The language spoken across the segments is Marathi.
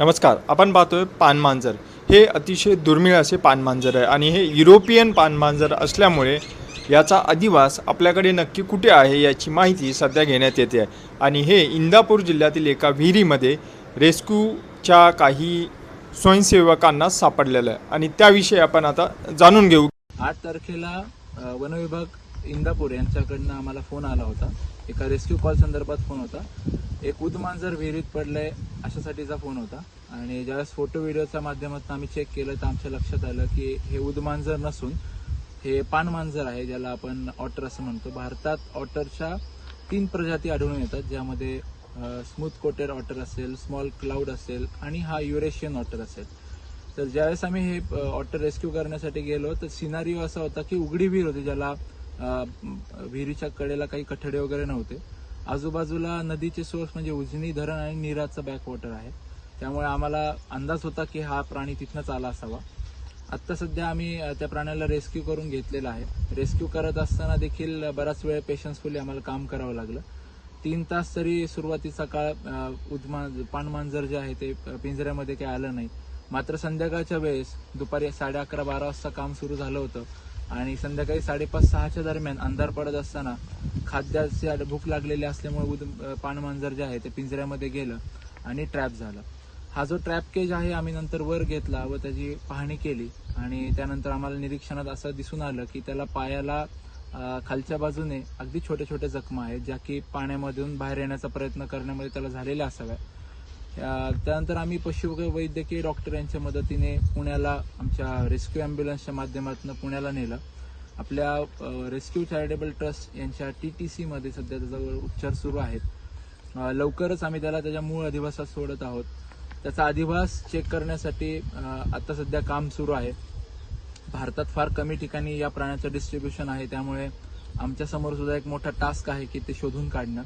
नमस्कार आपण पाहतोय पानमांजर हे अतिशय दुर्मिळ असे पानमांजर आहे आणि हे युरोपियन पानमांजर असल्यामुळे याचा अधिवास आपल्याकडे नक्की कुठे आहे याची माहिती सध्या घेण्यात येते. आहे आणि हे इंदापूर जिल्ह्यातील एका विहिरीमध्ये रेस्क्यूच्या काही स्वयंसेवकांना सापडलेलं आहे. आणि त्याविषयी आपण आता जाणून घेऊ. आठ तारखेला वनविभाग इंदापूर यांच्याकडनं आम्हाला फोन आला होता. एका रेस्क्यू कॉल संदर्भात फोन होता. एक उदमांजर विहिरीत पडलंय. अशासाठीचा फोन होता. आणि ज्यावेळेस फोटो व्हिडिओच्या माध्यमातून आम्ही चेक केलं तर आमच्या लक्षात आलं की हे उदमांजर नसून हे पानमांजर आहे ज्याला आपण ऑटर असं म्हणतो. भारतात ऑटरच्या तीन प्रजाती आढळून येतात ज्यामध्ये स्मूथ कोटेड ऑटर असेल स्मॉल क्लाउड असेल आणि हा युरेशियन ऑटर असेल. तर ज्यावेळेस आम्ही हे ऑटर रेस्क्यू करण्यासाठी गेलो तर सिनारिओ असा होता की उघडी विहीर होती ज्याला विहिरीच्या कडेला काही कठडे वगैरे नव्हते. आजूबाजूला नदीचे सोर्स म्हणजे उजनी धरण आणि नीराचं बॅकवॉटर आहे. त्यामुळे आम्हाला अंदाज होता की हा प्राणी तिथनंच आला असावा. आत्ता सध्या आम्ही त्या प्राण्याला रेस्क्यू करून घेतलेला आहे. रेस्क्यू करत असताना देखील बराच वेळ पेशन्सफुली आम्हाला काम करावं लागलं. तीन तास तरी सुरुवातीचा काळ अ, उद्मा पानमांजर जे आहे ते पिंजऱ्यामध्ये काही आलं नाही. मात्र संध्याकाळच्या वेळेस दुपारी साडे अकरा बारा वाजता काम सुरू झालं होतं. आणि संध्याकाळी साडेपाच सहाच्या दरम्यान अंधार पडत असताना खाद्याची भूक लागलेली असल्यामुळे उद पानमांजर जे आहे ते पिंजऱ्यामध्ये गेलं आणि ट्रॅप झालं. हा जो ट्रॅप केज आहे आम्ही नंतर वर घेतला व त्याची पाहणी केली आणि त्यानंतर आम्हाला निरीक्षणात असं दिसून आलं की त्याला पायाला खालच्या बाजूने अगदी छोट्या छोट्या जखमा आहेत ज्या की पाण्यामधून बाहेर येण्याचा प्रयत्न करण्यामध्ये त्याला झालेल्या असाव्या त्यानंतर आम्ही पशु वैद्यकीय डॉक्टर यांच्या मदतीने पुण्याला आमच्या रेस्क्यू अँब्युलन्सच्या माध्यमातून पुण्याला नेलं. आपल्या रेस्क्यू चॅरिटेबल ट्रस्ट यांच्या टी टी सीमध्ये सध्या त्याचा उपचार सुरू आहेत. लवकरच आम्ही त्याला त्याच्या मूळ अधिवासात सोडत आहोत. त्याचा अधिवास चेक करण्यासाठी आता सध्या काम सुरू आहे. भारतात फार कमी ठिकाणी या प्राण्याचं डिस्ट्रीब्युशन आहे त्यामुळे आमच्यासमोर सुद्धा एक मोठा टास्क आहे की ते शोधून काढणं.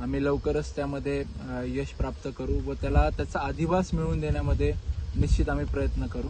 आम्ही लवकरच त्यामध्ये यश प्राप्त करू व त्याला त्याचा अधिवास मिळवून देण्यामध्ये निश्चित आम्ही प्रयत्न करू.